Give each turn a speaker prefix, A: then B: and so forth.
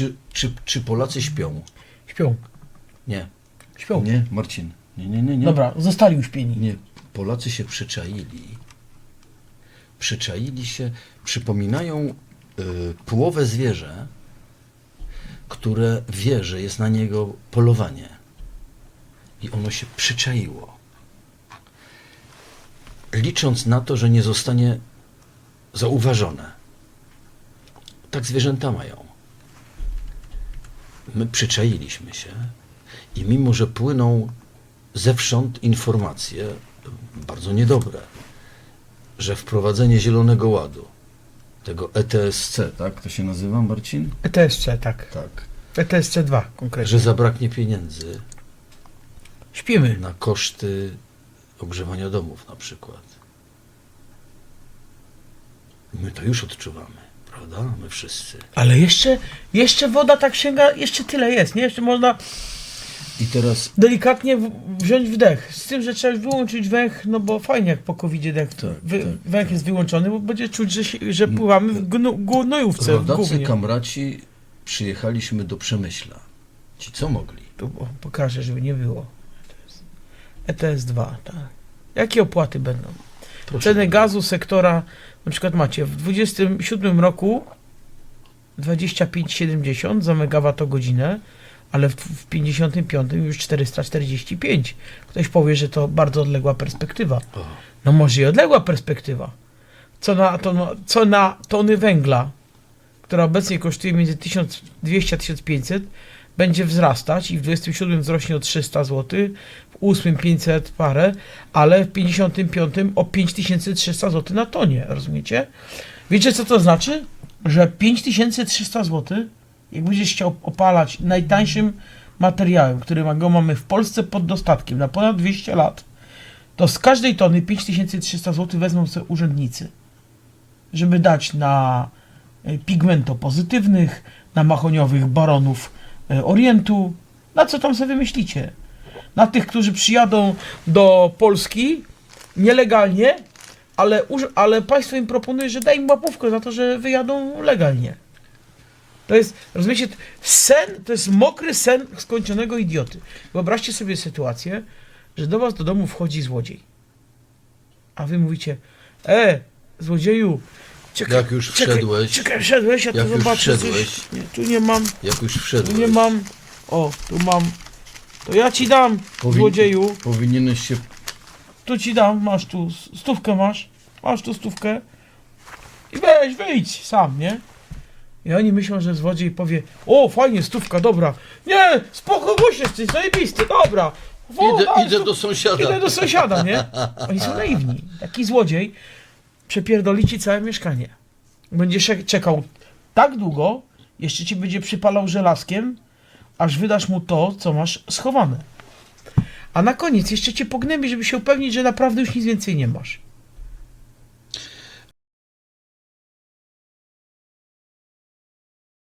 A: Czy, czy, czy Polacy śpią?
B: Śpią.
A: Nie.
B: Śpią.
A: Nie, Marcin. Nie, nie, nie. nie.
B: Dobra, zostali uśpieni.
A: Nie, Polacy się przyczaili. Przyczaili się, przypominają y, połowę zwierzę, które wie, że jest na niego polowanie. I ono się przyczaiło. Licząc na to, że nie zostanie zauważone. Tak zwierzęta mają. My przyczailiśmy się i mimo, że płyną zewsząd informacje bardzo niedobre, że wprowadzenie Zielonego Ładu, tego ETSC, tak to się nazywa, Marcin?
B: ETSC, tak.
A: Tak.
B: ETSC 2 konkretnie.
A: Że zabraknie pieniędzy
B: Śpimy.
A: na koszty ogrzewania domów na przykład. My to już odczuwamy, prawda? My wszyscy.
B: Ale jeszcze, jeszcze woda tak sięga, jeszcze tyle jest, nie? Jeszcze można
A: I teraz
B: delikatnie w, wziąć wdech. Z tym, że trzeba już wyłączyć węch, no bo fajnie jak po covid dech
A: Tak,
B: wy,
A: tak,
B: węch jest wyłączony, bo będzie czuć, że, się, że pływamy w gnu, gnojówce
A: rodacy kamraci przyjechaliśmy do Przemyśla. Ci co mogli?
B: Tu pokażę, żeby nie było. ETS 2, tak. Jakie opłaty będą?
A: Proszę
B: Ceny gazu sektora, na przykład macie w 27 roku 25,70 za megawattogodzinę, ale w, w 55 już 445. Ktoś powie, że to bardzo odległa perspektywa. No może i odległa perspektywa. Co na, to, co na tony węgla, która obecnie kosztuje między 1200 a 1500, będzie wzrastać i w 27 wzrośnie o 300 zł, 8 500 parę, ale w 55 o 5300 zł na tonie, rozumiecie? Wiecie co to znaczy? Że 5300 zł, jak będziesz chciał opalać najtańszym materiałem, który go mamy w Polsce pod dostatkiem na ponad 200 lat, to z każdej tony 5300 zł wezmą sobie urzędnicy, żeby dać na e, pigmento pozytywnych, na mahoniowych baronów e, Orientu, na co tam sobie wymyślicie. Na tych, którzy przyjadą do Polski nielegalnie, ale, ale państwo im proponuje, że daj im łapówkę za to, że wyjadą legalnie. To jest, rozumiecie, sen, to jest mokry sen skończonego idioty. Wyobraźcie sobie sytuację, że do was do domu wchodzi złodziej. A wy mówicie, e, złodzieju, czekaj,
A: Jak już
B: czekaj,
A: wszedłeś,
B: Czekaj, wszedłeś, ja tu zobaczę
A: wszedłeś.
B: coś. Nie, tu nie mam,
A: jak już
B: tu
A: wszedłeś,
B: nie mam. O, tu mam. To ja ci dam,
A: Powin-
B: złodzieju.
A: powinieneś się
B: Tu ci dam, masz tu, stówkę masz. Masz tu stówkę. I weź, wyjdź sam, nie? I oni myślą, że złodziej powie, o, fajnie, stówka, dobra. Nie, spoko, gość jesteś, zajebisty, dobra. O,
A: Idę,
B: daj,
A: idę
B: stu-
A: do sąsiada.
B: Idę do sąsiada, nie? Oni są naiwni. Taki złodziej przepierdoli ci całe mieszkanie. Będziesz czek- czekał tak długo, jeszcze ci będzie przypalał żelazkiem, aż wydasz mu to, co masz schowane. A na koniec jeszcze cię pognębi, żeby się upewnić, że naprawdę już nic więcej nie masz.